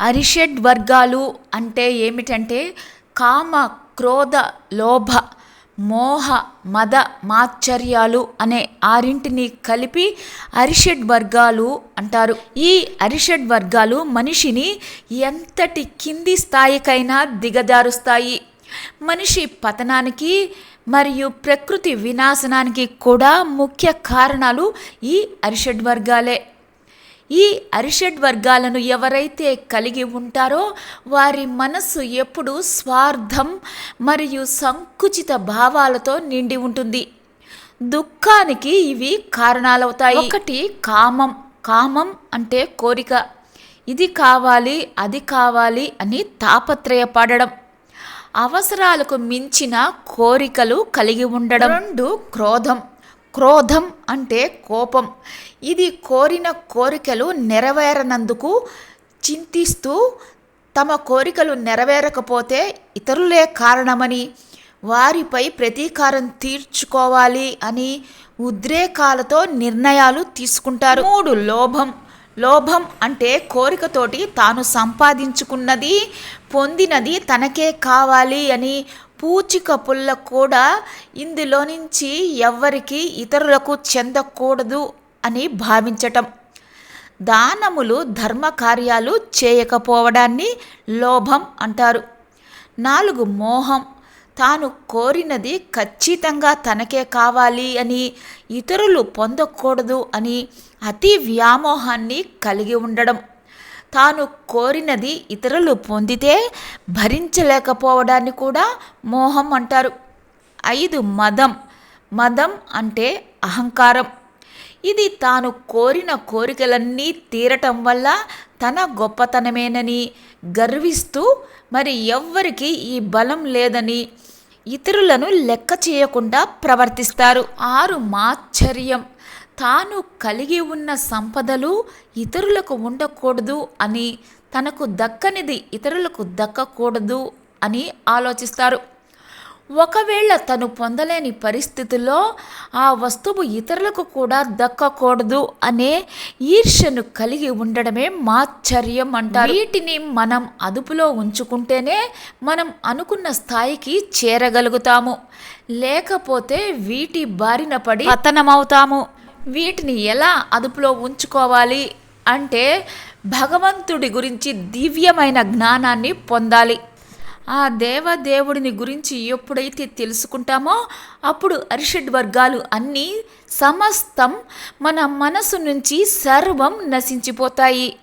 అరిషడ్ వర్గాలు అంటే ఏమిటంటే కామ క్రోధ లోభ మోహ మద మాత్సర్యాలు అనే ఆరింటిని కలిపి అరిషడ్ వర్గాలు అంటారు. ఈ అరిషడ్ వర్గాలు మనిషిని ఎంతటి కింది స్థాయికైనా దిగజారుస్తాయి. మనిషి పతనానికి మరియు ప్రకృతి వినాశనానికి కూడా ముఖ్య కారణాలు ఈ అరిషడ్ వర్గాలే. ఈ అరిషడ్ వర్గాలను ఎవరైతే కలిగి ఉంటారో వారి మనస్సు ఎప్పుడు స్వార్థం మరియు సంకుచిత భావాలతో నిండి ఉంటుంది. దుఃఖానికి ఇవి కారణాలవుతాయి. ఒకటి కామం. కామం అంటే కోరిక. ఇది కావాలి అది కావాలి అని తాపత్రయపడడం. అవసరాలకు మించిన కోరికలు కలిగి ఉండడం. రెండు క్రోధం. క్రోధం అంటే కోపం. ఇది కోరిన కోరికలు నెరవేరనందుకు చింతిస్తూ తమ కోరికలు నెరవేరకపోతే ఇతరులే కారణమని వారిపై ప్రతీకారం తీర్చుకోవాలి అని ఉద్రేకాలతో నిర్ణయాలు తీసుకుంటారు. మూడు లోభం. లోభం అంటే కోరికతోటి తాను సంపాదించుకున్నది పొందినది తనకే కావాలి అని పూచికపుల్ల కూడా ఇందులో నుంచి ఎవ్వరికి ఇతరులకు చెందకూడదు అని భావించటం. దానములు ధర్మ కార్యాలు చేయకపోవడాన్ని లోభం అంటారు. నాలుగు మోహం. తాను కోరినది ఖచ్చితంగా తనకే కావాలి అని ఇతరులు పొందకూడదు అని అతి వ్యామోహాన్ని కలిగి ఉండడం. తాను కోరినది ఇతరులు పొందితే భరించలేకపోవడాన్ని కూడా మోహం అంటారు. ఐదు మదం. మదం అంటే అహంకారం. ఇది తాను కోరిన కోరికలన్నీ తీరటం వల్ల తన గొప్పతనమేనని గర్విస్తూ మరి ఎవ్వరికి ఈ బలం లేదని ఇతరులను లెక్క చేయకుండా ప్రవర్తిస్తారు. ఆరు మాశ్చర్యం తాను కలిగి ఉన్న సంపదలు ఇతరులకు ఉండకూడదు అని తనకు దక్కనిది ఇతరులకు దక్కకూడదు అని ఆలోచిస్తారు. ఒకవేళ తను పొందలేని పరిస్థితుల్లో ఆ వస్తువు ఇతరులకు కూడా దక్కకూడదు అనే ఈర్ష్యను కలిగి ఉండడమే మాశ్చర్యం అంటారు. వీటిని మనం అదుపులో ఉంచుకుంటేనే మనం అనుకున్న స్థాయికి చేరగలుగుతాము. లేకపోతే వీటి బారిన పడి పతనమవుతాము. వీటిని ఎలా అదుపులో ఉంచుకోవాలి అంటే భగవంతుడి గురించి దివ్యమైన జ్ఞానాన్ని పొందాలి. ఆ దేవదేవుడిని గురించి ఎప్పుడైతే తెలుసుకుంటామో అప్పుడు అరిషడ్ వర్గాలు అన్నీ సమస్తం మన మనసు నుంచి సర్వం నశించిపోతాయి.